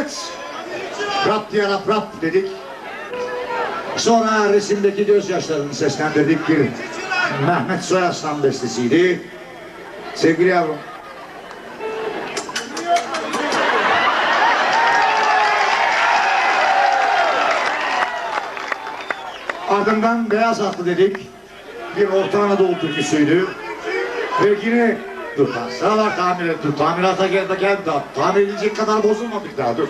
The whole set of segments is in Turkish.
Evet. Rap diye rap rap dedik. Sonra resimdeki gözyaşlarını seslendirdik bir Mehmet Soyaslan bestesiydi. Sevgili yavrum. Ardından Beyaz Atlı dedik. Bir Orta Anadolu türküsüydü. Ve yine dur lan sıra var tamir et dur tamirata gel de gel daha tamir edilecek kadar bozulmadık daha dur.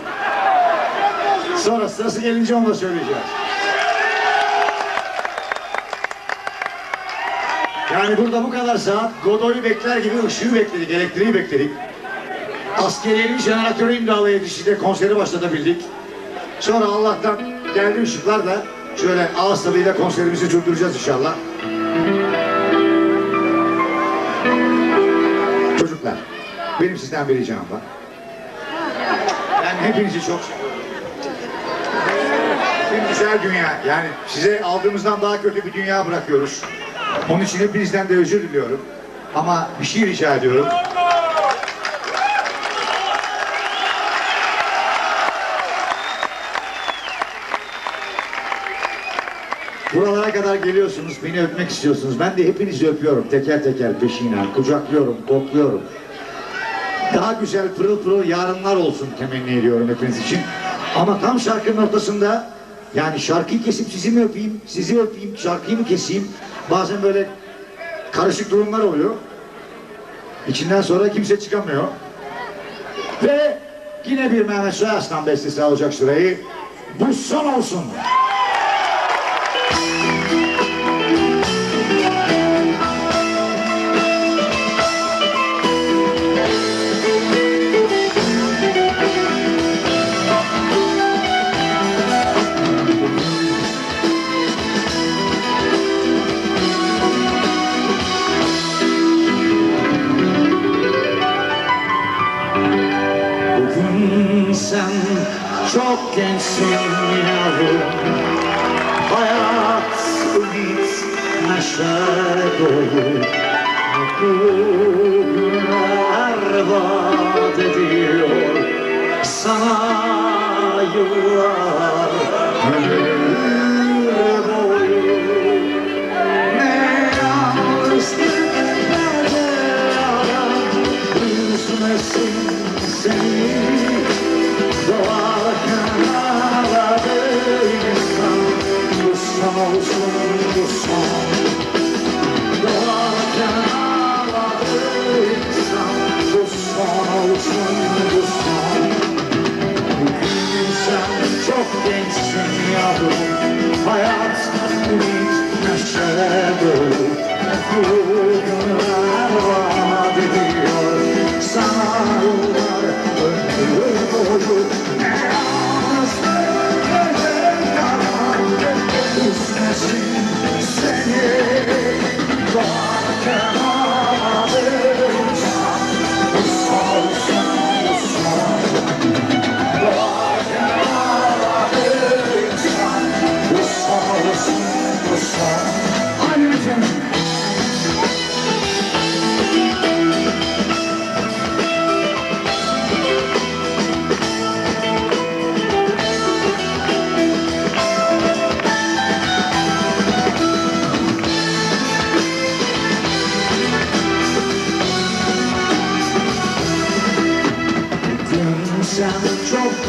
Sonra sırası gelince onu da söyleyeceğiz. Yani burada bu kadar saat Godoy'u bekler gibi ışığı bekledik, elektriği bekledik. Askeriyenin jeneratörü imdalayıp işte konseri başlatabildik. Sonra Allah'tan geldi ışıklar da şöyle ağız tadıyla konserimizi sürdüreceğiz inşallah. Benim sizden bir ricam var. Ben hepinizi çok. Bir güzel dünya, yani size aldığımızdan daha kötü bir dünya bırakıyoruz. Onun için hepinizden de özür diliyorum. Ama bir şey rica ediyorum. Buralara kadar geliyorsunuz, beni öpmek istiyorsunuz. Ben de hepinizi öpüyorum teker teker peşinden, kucaklıyorum, kokluyorum. Daha güzel pırıl pırıl yarınlar olsun temenni ediyorum hepiniz için. Ama tam şarkının ortasında yani şarkıyı kesip sizi mi öpeyim, sizi öpeyim, şarkıyı mı keseyim? Bazen böyle karışık durumlar oluyor. İçinden sonra kimse çıkamıyor. Ve yine bir Mehmet Soyaslan bestesi alacak sırayı. Bu son olsun. Çok gençsin yavrum Hayat, ümit, neşe dolu Mutlu günler vaat Bu son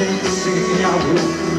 çok gençsin yavrum Hayat,